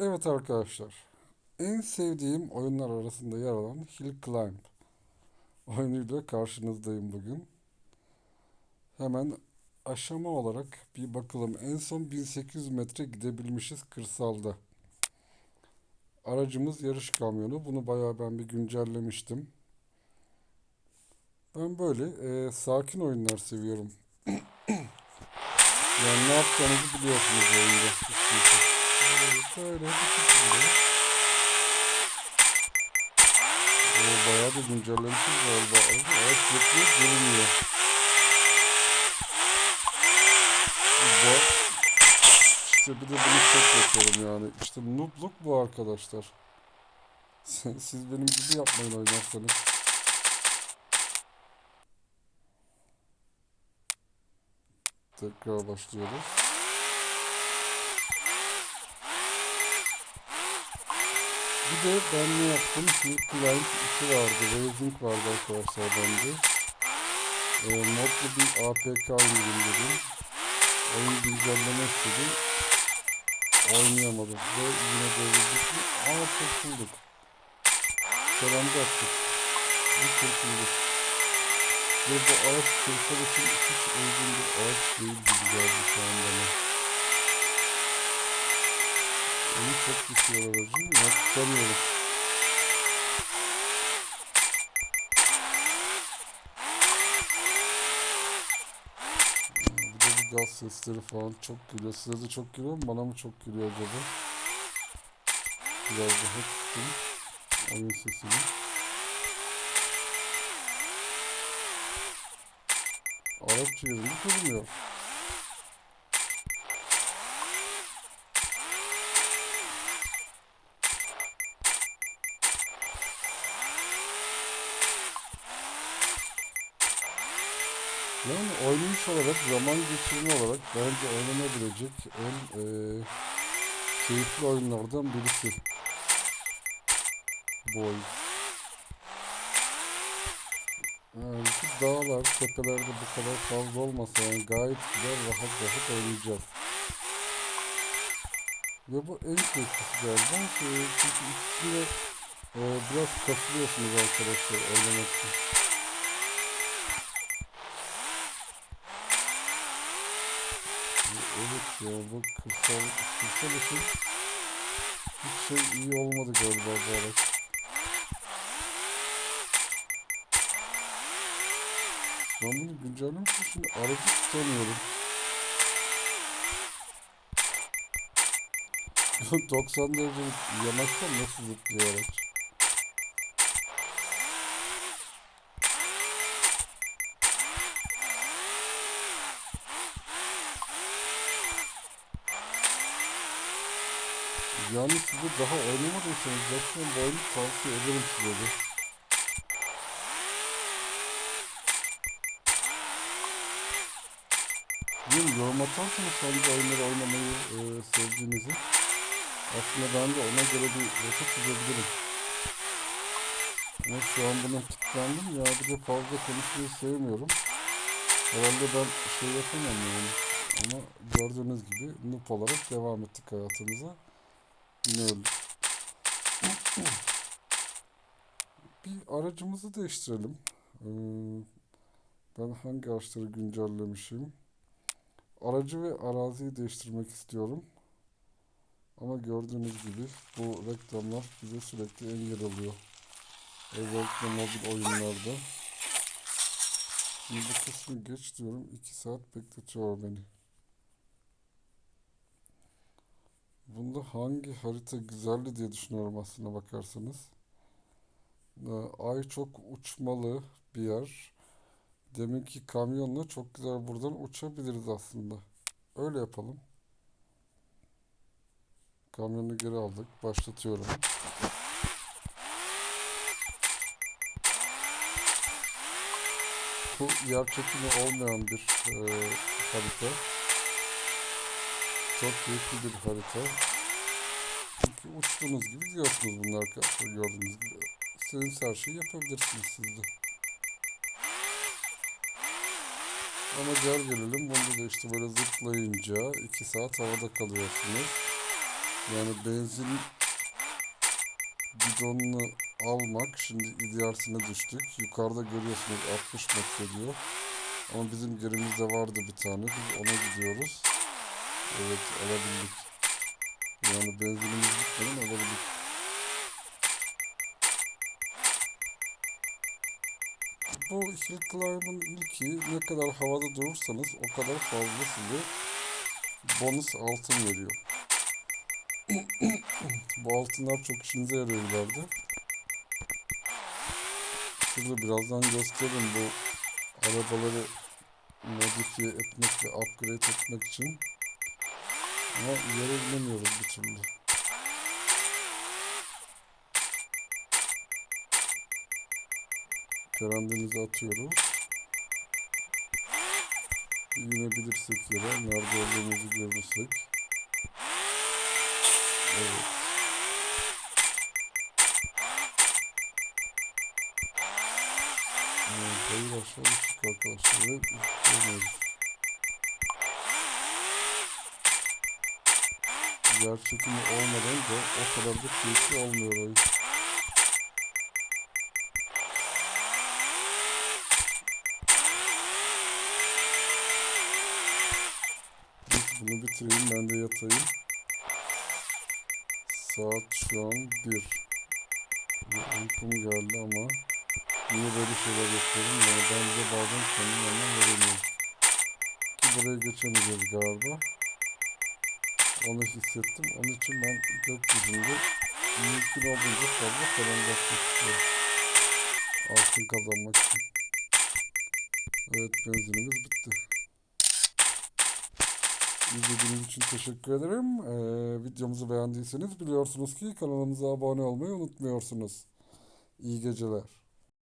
Evet arkadaşlar. En sevdiğim oyunlar arasında yer alan Hill Climb oyunuyla karşınızdayım bugün. Hemen aşama olarak bir bakalım. En son 1800 metre gidebilmişiz kırsalda. Aracımız yarış kamyonu. Bunu bayağı ben bir güncellemiştim. Ben böyle e, sakin oyunlar seviyorum. Yani ne yapacağınızı biliyorsunuz oyunda. Böyle bir şekilde. O bayağı da güncellemişiz galiba. Evet yetmiyor görünüyor. Bu, işte bir de bunu çok yapıyorum yani. İşte noobluk bu arkadaşlar. Siz benim gibi yapmayın oynarsanız. Tekrar başlıyoruz. Bir de ben ne yaptım? Şimdi Client 2 vardı, Racing vardı arkadaşlar bende. Ee, modlu bir APK oynayayım dedim. Oyun güncelleme istedim. Oynayamadım ve yine devrildik mi? Aa kurtulduk. Selamda attık. Bir kurtulduk. Ve bu ağaç kırsal için hiç uygun bir ağaç değil gibi geldi şu an bana. Onu çok düşüyor aracım. Ya tutamıyorum. Bir de bu gaz sesleri falan çok geliyor. Size de çok geliyor mu? Bana mı çok geliyor acaba? Biraz daha kıstım. Oyun sesini. Araç yerinde durmuyor. Yani oynayış olarak, zaman geçirme olarak bence oynanabilecek en eee, keyifli oyunlardan birisi. Bu oyun. Yani şu dağlar, tepelerde bu kadar fazla olmasa yani gayet güzel, rahat rahat oynayacağız. Ve bu en keyiflisi galiba. Ee, Çünkü ikisinde eee, biraz kasılıyorsunuz arkadaşlar oynamak için. Evet ya bu kırsal, kırsal için hiç şey iyi olmadı galiba bu araç. Ben bunu güncellemişim şimdi aracı tutamıyorum. 90 derece yanaştan nasıl zıplıyor araç? Yani size daha oynamadıysanız zaten bu oyunu tavsiye ederim size de. Bilmiyorum yorum atarsanız hangi oyunları oynamayı e, sevdiğinizi aslında ben de ona göre bir rota çizebilirim. Ama şu an buna kilitlendim ya bir de fazla konuşmayı sevmiyorum. Herhalde ben şey yapamam yani. Ama gördüğünüz gibi noob olarak devam ettik hayatımıza. Yine öldük. Bir aracımızı değiştirelim. Ee, ben hangi araçları güncellemişim? Aracı ve araziyi değiştirmek istiyorum. Ama gördüğünüz gibi bu reklamlar bize sürekli engel oluyor. Özellikle mobil oyunlarda. Şimdi bu kısmı geç diyorum. 2 saat bekletiyor beni. Bunda hangi harita güzeldi diye düşünüyorum aslına bakarsanız. Ee, Ay çok uçmalı bir yer. Deminki kamyonla çok güzel buradan uçabiliriz aslında. Öyle yapalım. Kamyonu geri aldık. Başlatıyorum. Bu yer çekimi olmayan bir e, harita. Çok keyifli bir harita. Çünkü uçtuğunuz gibi gidiyorsunuz bunlar arkadaşlar gördüğünüz gibi. İstediğiniz her şeyi yapabilirsiniz siz de. Ama gel gelelim bunda da işte böyle zıplayınca 2 saat havada kalıyorsunuz. Yani benzin bidonunu almak. Şimdi ilerisine düştük. Yukarıda görüyorsunuz 60 metre diyor. Ama bizim yerimizde vardı bir tane. Biz ona gidiyoruz. Evet alabildik. Yani benzinimiz bitmeden alabildik. Bu hill climb'ın ilki ne kadar havada durursanız o kadar fazla size bonus altın veriyor. Bu altınlar çok işinize yarıyor ileride. Şurada birazdan gösteririm bu arabaları modifiye etmek ve upgrade etmek için. Ama yere binemiyoruz bir türlü. Kerandemizi atıyoruz. İnebilirsek yere, nerede olduğumuzu görürsek. Evet. Evet, hayır aşağı düştük arkadaşlar ve Yer çekimi olmadan da o kadar da keyifli olmuyor oyun. Bunu bitireyim ben de yatayım. Saat şu an 1. Uykum geldi ama niye böyle şeyler yapıyorum yani ben de bazen kendim yanına veremiyorum. Ki buraya geçemeyeceğiz galiba. Onu hissettim. Onun için ben gökyüzünde mümkün olduğunca fazla bakmak istiyorum. Altın kazanmak için. Evet benzinimiz bitti. İzlediğiniz için teşekkür ederim. Ee, videomuzu beğendiyseniz biliyorsunuz ki kanalımıza abone olmayı unutmuyorsunuz. İyi geceler.